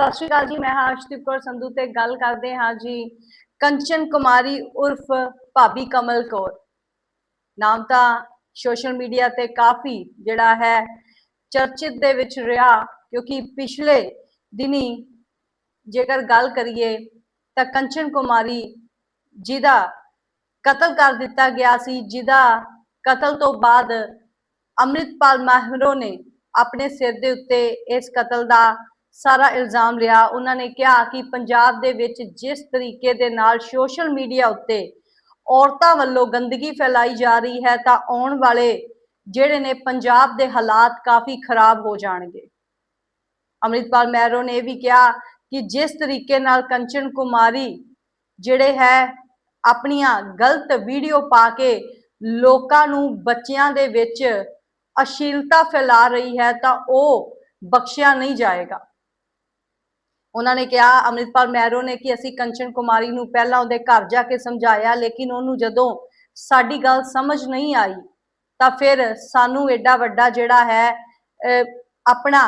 ਸਤਿ ਸ਼੍ਰੀ ਅਕਾਲ ਜੀ, ਮੈਂ ਹਾਂ ਅਰਸ਼ਦੀਪ ਕੌਰ ਸੰਧੂ ਤੇ ਗੱਲ ਕਰਦੇ ਹਾਂ ਜੀ ਕੰਚਨ ਕੁਮਾਰੀ ਉਰਫ ਭਾਬੀ ਕਮਲ ਕੌਰ। ਨਾਮ ਤਾਂ ਸੋਸ਼ਲ ਮੀਡੀਆ ਤੇ ਕਾਫੀ ਜਿਹੜਾ ਹੈ ਚਰਚਿਤ ਦੇ ਵਿੱਚ ਰਿਹਾ, ਕਿਉਂਕਿ ਪਿਛਲੇ ਦਿਨੀ ਜੇਕਰ ਗੱਲ ਕਰੀਏ ਤਾਂ ਕੰਚਨ ਕੁਮਾਰੀ ਜਿਹਦਾ ਕਤਲ ਕਰ ਦਿੱਤਾ ਗਿਆ ਸੀ, ਜਿਹਦਾ ਕਤਲ ਤੋਂ ਬਾਅਦ ਅੰਮ੍ਰਿਤਪਾਲ ਮਾਹਰੋ ਨੇ ਆਪਣੇ ਸਿਰ ਦੇ ਉੱਤੇ ਇਸ ਕਤਲ ਦਾ ਸਾਰਾ ਇਲਜ਼ਾਮ ਲਿਆ। ਉਹਨਾਂ ਨੇ ਕਿਹਾ ਕਿ ਪੰਜਾਬ ਦੇ ਵਿੱਚ ਜਿਸ ਤਰੀਕੇ ਦੇ ਨਾਲ ਸੋਸ਼ਲ ਮੀਡੀਆ ਉੱਤੇ ਔਰਤਾਂ ਵੱਲੋਂ ਗੰਦਗੀ ਫੈਲਾਈ ਜਾ ਰਹੀ ਹੈ, ਤਾਂ ਆਉਣ ਵਾਲੇ ਜਿਹੜੇ ਨੇ ਪੰਜਾਬ ਦੇ ਹਾਲਾਤ ਕਾਫੀ ਖਰਾਬ ਹੋ ਜਾਣਗੇ। ਅੰਮ੍ਰਿਤਪਾਲ ਮਹਿਰੋ ਨੇ ਇਹ ਵੀ ਕਿਹਾ ਕਿ ਜਿਸ ਤਰੀਕੇ ਨਾਲ ਕੰਚਨ ਕੁਮਾਰੀ ਜਿਹੜੇ ਹੈ, ਆਪਣੀਆਂ ਗਲਤ ਵੀਡੀਓ ਪਾ ਕੇ ਲੋਕਾਂ ਨੂੰ ਬੱਚਿਆਂ ਦੇ ਵਿੱਚ ਅਸ਼ੀਲਤਾ ਫੈਲਾ ਰਹੀ ਹੈ, ਤਾਂ ਉਹ ਬਖਸ਼ਿਆ ਨਹੀਂ ਜਾਏਗਾ। ਉਹਨਾਂ ਨੇ ਕਿਹਾ, ਅੰਮ੍ਰਿਤਪਾਲ ਮਹਿਰੋ ਨੇ ਕਿ ਅਸੀਂ ਕੰਚਨ ਕੁਮਾਰੀ ਨੂੰ ਪਹਿਲਾਂ ਉਹਦੇ ਘਰ ਜਾ ਕੇ ਸਮਝਾਇਆ, ਲੇਕਿਨ ਉਹਨੂੰ ਜਦੋਂ ਸਾਡੀ ਗੱਲ ਸਮਝ ਨਹੀਂ ਆਈ, ਤਾਂ ਫਿਰ ਸਾਨੂੰ ਐਡਾ ਵੱਡਾ ਜਿਹੜਾ ਹੈ ਆਪਣਾ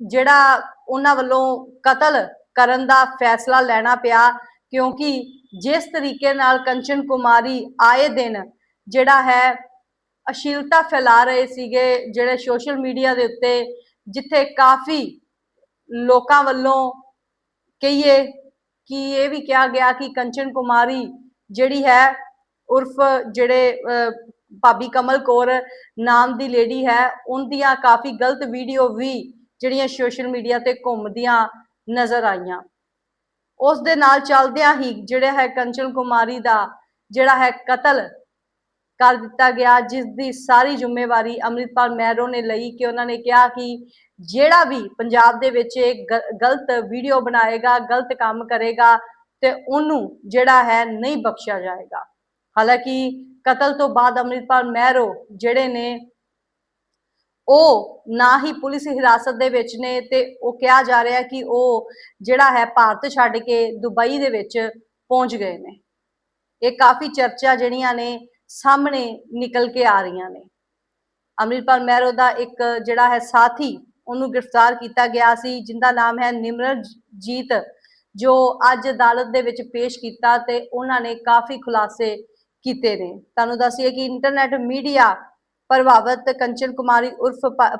ਜਿਹੜਾ ਉਹਨਾਂ ਵੱਲੋਂ ਕਤਲ ਕਰਨ ਦਾ ਫੈਸਲਾ ਲੈਣਾ ਪਿਆ, ਕਿਉਂਕਿ ਜਿਸ ਤਰੀਕੇ ਨਾਲ ਕੰਚਨ ਕੁਮਾਰੀ ਆਏ ਦਿਨ ਜਿਹੜਾ ਹੈ, ਅਸ਼ੀਲਤਾ ਫੈਲਾ ਰਹੇ ਸੀਗੇ ਜਿਹੜੇ ਸੋਸ਼ਲ ਮੀਡੀਆ ਦੇ ਉੱਤੇ, ਜਿੱਥੇ ਕਾਫੀ ਲੋਕਾਂ ਵੱਲੋਂ ਕਹੀਏ ਕਿ ਇਹ ਵੀ ਕਿਹਾ ਗਿਆ ਕਿ ਕੰਚਨ ਕੁਮਾਰੀ ਜਿਹੜੀ ਹੈ ਉਰਫ ਜਿਹੜੇ ਭਾਬੀ ਕਮਲ ਕੌਰ ਨਾਮ ਦੀ ਲੇਡੀ ਹੈ, ਉਹਦੀਆਂ ਕਾਫੀ ਗਲਤ ਵੀਡੀਓ ਵੀ ਜਿਹੜੀਆਂ ਸੋਸ਼ਲ ਮੀਡੀਆ ਤੇ ਘੁੰਮਦੀਆਂ ਨਜ਼ਰ ਆਈਆਂ। ਉਸ ਦੇ ਨਾਲ ਚੱਲਦਿਆਂ ਹੀ ਜਿਹੜਾ ਹੈ ਕੰਚਨ ਕੁਮਾਰੀ ਦਾ ਜਿਹੜਾ ਹੈ ਕਤਲ ਕਰ ਦਿੱਤਾ ਗਿਆ, ਜਿਸ ਦੀ ਸਾਰੀ ਜ਼ਿੰਮੇਵਾਰੀ ਅੰਮ੍ਰਿਤਪਾਲ ਮਹਿਰੋ ਨੇ ਲਈ ਕਿ ਉਹਨਾਂ ਨੇ ਕਿਹਾ ਕਿ ਜਿਹੜਾ ਵੀ ਪੰਜਾਬ ਦੇ ਵਿੱਚ ਇਹ ਗਲਤ ਵੀਡੀਓ ਬਣਾਏਗਾ, ਗਲਤ ਕੰਮ ਕਰੇਗਾ ਤੇ ਉਹਨੂੰ ਜਿਹੜਾ ਹੈ ਨਹੀਂ ਬਖਸ਼ਿਆ ਜਾਏਗਾ। ਹਾਲਾਂਕਿ ਕਤਲ ਤੋਂ ਬਾਅਦ ਅੰਮ੍ਰਿਤਪਾਲ ਮਹਿਰੋ ਜਿਹੜੇ ਨੇ, ਉਹ ਨਾ ਹੀ ਪੁਲਿਸ ਹਿਰਾਸਤ ਦੇ ਵਿੱਚ ਨੇ ਤੇ ਉਹ ਕਿਹਾ ਜਾ ਰਿਹਾ ਕਿ ਉਹ ਜਿਹੜਾ ਹੈ ਭਾਰਤ ਛੱਡ ਕੇ ਦੁਬਈ ਦੇ ਵਿੱਚ ਪਹੁੰਚ ਗਏ ਨੇ। ਇਹ ਕਾਫੀ ਚਰਚਾ ਜਿਹੜੀਆਂ ਨੇ ਸਾਹਮਣੇ ਨਿਕਲ ਕੇ ਆ ਰਹੀਆਂ ਨੇ। ਅੰਮ੍ਰਿਤਪਾਲ ਮਹਿਰੋ ਦਾ ਇੱਕ ਜਿਹੜਾ ਹੈ ਸਾਥੀ, ਉਹਨੂੰ ਗ੍ਰਿਫਤਾਰ ਕੀਤਾ ਗਿਆ ਸੀ, ਜਿੰਦਾ ਨਾਮ ਹੈ ਨਿਮਰਜੀਤ ਜੋ ਅੱਜ ਅਦਾਲਤ ਦੇ ਵਿੱਚ ਪੇਸ਼ ਕੀਤਾ ਤੇ ਉਹਨਾਂ ਨੇ ਕਾਫੀ ਖੁਲਾਸੇ ਕੀਤੇ ਨੇ। ਤੁਹਾਨੂੰ ਦੱਸੀਏ ਕਿ ਇੰਟਰਨੈਟ ਮੀਡੀਆ ਪ੍ਰਭਾਵਿਤ ਕੰਚਨ ਕੁਮਾਰੀ ਉਰਫ ਭ-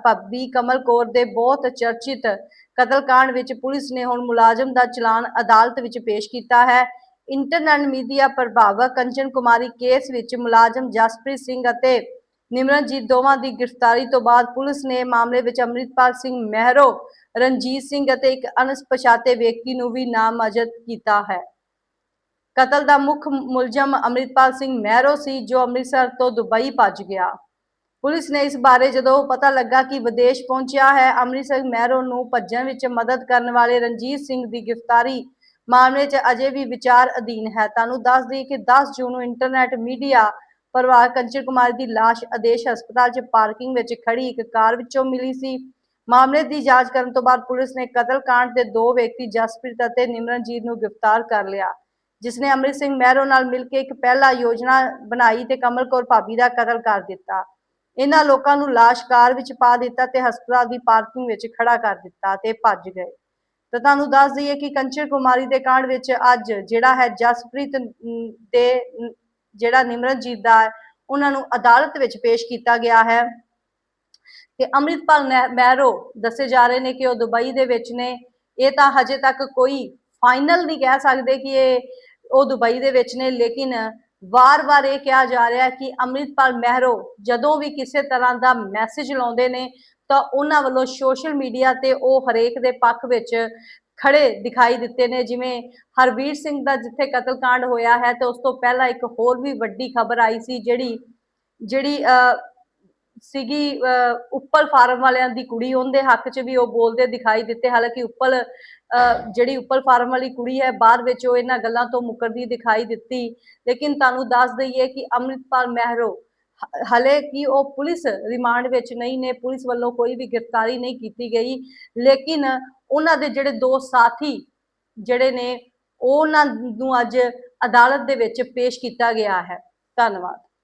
ਕਮਲ ਕੌਰ ਦੇ ਬਹੁਤ ਚਰਚਿਤ ਕਤਲकांड ਵਿੱਚ ਪੁਲਿਸ ਨੇ ਹੁਣ ਮੁਲਾਜ਼ਮ ਦਾ ਚਲਾਨ ਅਦਾਲਤ ਵਿੱਚ ਪੇਸ਼ ਕੀਤਾ ਹੈ। ਇੰਟਰਨੈਟ ਮੀਡੀਆ ਪ੍ਰਭਾਵਕ ਕੰਚਨ ਕੁਮਾਰੀ ਕੇਸ ਵਿੱਚ ਮੁਲਾਜ਼ਮ ਜਸਪ੍ਰੀਤ ਸਿੰਘ ਅਤੇ ਨਿਮਰਨਜੀਤ ਦੋਵਾਂ ਦੀ ਗ੍ਰਿਫਤਾਰੀ ਤੋਂ ਬਾਅਦ ਪੁਲਿਸ ਨੇ ਮਾਮਲੇ ਵਿੱਚ ਅੰਮ੍ਰਿਤਪਾਲ ਸਿੰਘ ਮਹਿਰੋ, ਰਣਜੀਤ ਸਿੰਘ ਅਤੇ ਇੱਕ ਅਣਪਛਾਤੇ ਵਿਅਕਤੀ ਨੂੰ ਵੀ ਨਾਮਜ਼ਦ ਕੀਤਾ ਹੈ। ਕਤਲ ਦਾ ਮੁੱਖ ਮੁਲਜ਼ਮ ਅੰਮ੍ਰਿਤਪਾਲ ਸਿੰਘ ਮਹਿਰੋ ਸੀ, ਜੋ ਅੰਮ੍ਰਿਤਸਰ ਤੋਂ ਦੁਬਈ ਭੱਜ ਗਿਆ। ਪੁਲਿਸ ਨੇ ਇਸ ਬਾਰੇ ਜਦੋਂ ਪਤਾ ਲੱਗਾ ਕਿ ਵਿਦੇਸ਼ ਪਹੁੰਚਿਆ ਹੈ, ਅੰਮ੍ਰਿਤਸਰ ਮਹਿਰੋ ਨੂੰ ਭੱਜਣ ਵਿੱਚ ਮਦਦ ਕਰਨ ਵਾਲੇ ਰਣਜੀਤ ਸਿੰਘ ਦੀ ਗ੍ਰਿਫਤਾਰੀ ਮਾਮਲੇ 'ਚ ਅਜੇ ਵੀ ਵਿਚਾਰ ਅਧੀਨ ਹੈ। ਤੁਹਾਨੂੰ ਦੱਸ ਦਈਏ ਕਿ 10 ਜੂਨ ਨੂੰ ਇੰਟਰਨੈਟ ਮੀਡੀਆ ਪਰਿਵਾਰ ਕੰਚਨ ਕੁਮਾਰ ਦੀ ਲਾਸ਼ ਆਦੇਸ਼ ਹਸਪਤਾਲ 'ਚ ਪਾਰਕਿੰਗ ਵਿੱਚ ਖੜੀ ਇੱਕ ਕਾਰ ਵਿੱਚੋਂ ਮਿਲੀ ਸੀ। ਮਾਮਲੇ ਦੀ ਜਾਂਚ ਕਰਨ ਤੋਂ ਬਾਅਦ ਪੁਲਿਸ ਨੇ ਕਤਲ ਕਾਂਡ ਦੇ ਦੋ ਵਿਅਕਤੀ ਜਸਪ੍ਰੀਤ ਅਤੇ ਨਿਮਰਨਜੀਤ ਨੂੰ ਗ੍ਰਿਫਤਾਰ ਕਰ ਲਿਆ, ਜਿਸ ਨੇ ਅੰਮ੍ਰਿਤ ਸਿੰਘ ਮਹਿਰੋ ਨਾਲ ਮਿਲ ਕੇ ਇੱਕ ਪਹਿਲਾ ਯੋਜਨਾ ਬਣਾਈ ਤੇ ਕਮਲ ਕੌਰ ਭਾਬੀ ਦਾ ਕਤਲ ਕਰ ਦਿੱਤਾ। ਇਹਨਾਂ ਲੋਕਾਂ ਨੂੰ ਲਾਸ਼ ਕਾਰ ਵਿੱਚ ਪਾ ਦਿੱਤਾ ਤੇ ਹਸਪਤਾਲ ਦੀ ਪਾਰਕਿੰਗ ਵਿੱਚ ਖੜਾ ਕਰ ਦਿੱਤਾ ਤੇ ਭੱਜ ਗਏ। ਤਾਂ ਤੁਹਾਨੂੰ ਦੱਸ ਦਈਏ ਕਿ ਕੰਚਨ ਕੁਮਾਰੀ ਦੇ ਕਾਂਡ ਵਿੱਚ ਅੱਜ ਜਿਹੜਾ ਹੈ ਜਸਪ੍ਰੀਤ ਅਮ, ਜਿਹੜਾ ਨਿਮਰਨਜੀਤ ਦਾ ਉਹਨਾਂ ਨੂੰ ਅਦਾਲਤ ਵਿੱਚ ਪੇਸ਼ ਕੀਤਾ ਗਿਆ ਹੈ। ਤੇ ਅੰਮ੍ਰਿਤਪਾਲ ਨਹਿ- ਮਹਿਰੋ ਦੱਸੇ ਜਾ ਰਹੇ ਨੇ ਕਿ ਉਹ ਦੁਬਈ ਦੇ ਵਿੱਚ ਨੇ। ਇਹ ਤਾਂ ਹਜੇ ਤੱਕ ਕੋਈ ਫਾਈਨਲ ਨਹੀਂ ਕਹਿ ਸਕਦੇ ਕਿ ਇਹ ਉਹ ਦੁਬਈ ਦੇ ਵਿੱਚ ਨੇ ਲੇਕਿਨ ਵਾਰ-ਵਾਰ ਇਹ ਕਿਹਾ ਜਾ ਰਿਹਾ ਹੈ ਕਿ ਅੰਮ੍ਰਿਤਪਾਲ ਮਹਿਰੋ ਜਦੋਂ ਵੀ ਕਿਸੇ ਤਰ੍ਹਾਂ ਦਾ ਮੈਸੇਜ ਲਾਉਂਦੇ ਨੇ ਤਾਂ ਉਹਨਾਂ ਵੱਲੋਂ ਸੋਸ਼ਲ ਮੀਡੀਆ ਤੇ ਉਹ ਹਰੇਕ ਦੇ ਪੱਖ ਵਿੱਚ ਖੜੇ ਦਿਖਾਈ ਦਿੱਤੇ ਨੇ। ਜਿਵੇਂ ਹਰਵੀਰ ਸਿੰਘ ਦਾ ਜਿੱਥੇ ਕਤਲकांड ਹੋਇਆ ਹੈ ਤੇ ਉਸ ਤੋਂ ਪਹਿਲਾਂ ਇੱਕ ਹੋਰ ਵੀ ਵੱਡੀ ਖਬਰ ਆਈ ਸੀ ਜਿਹੜੀ ਜਿਹੜੀ ਅਹ, ਸੀਗੀ ਉੱਪਲ ਫਾਰਮ ਵਾਲਿਆਂ ਦੀ ਕੁੜੀ, ਉਹਦੇ ਹੱਕ 'ਚ ਵੀ ਉਹ ਬੋਲਦੇ ਦਿਖਾਈ ਦਿੱਤੇ। ਹਾਲਾਂਕਿ ਉੱਪਲ ਜਿਹੜੀ ਉੱਪਲ ਫਾਰਮ ਵਾਲੀ ਕੁੜੀ ਹੈ, ਬਾਅਦ ਵਿੱਚ ਉਹ ਇਹਨਾਂ ਗੱਲਾਂ ਤੋਂ ਮੁਕਰਦੀ ਦਿਖਾਈ ਦਿੱਤੀ। ਲੇਕਿਨ ਤੁਹਾਨੂੰ ਦੱਸ ਦਈਏ ਕਿ ਅੰਮ੍ਰਿਤਪਾਲ ਮਹਿਰੋ, ਹ- ਹਲੇ ਕਿ ਉਹ ਪੁਲਿਸ ਰਿਮਾਂਡ ਵਿੱਚ ਨਹੀਂ ਨੇ, ਪੁਲਿਸ ਵੱਲੋਂ ਕੋਈ ਵੀ ਗ੍ਰਿਫਤਾਰੀ ਨਹੀਂ ਕੀਤੀ ਗਈ। ਲੇਕਿਨ ਉਹਨਾਂ ਦੇ ਜਿਹੜੇ ਦੋ ਸਾਥੀ ਜਿਹੜੇ ਨੇ, ਉਹਨਾਂ ਨੂੰ ਅੱਜ ਅਦਾਲਤ ਦੇ ਵਿੱਚ ਪੇਸ਼ ਕੀਤਾ ਗਿਆ ਹੈ। ਧੰਨਵਾਦ।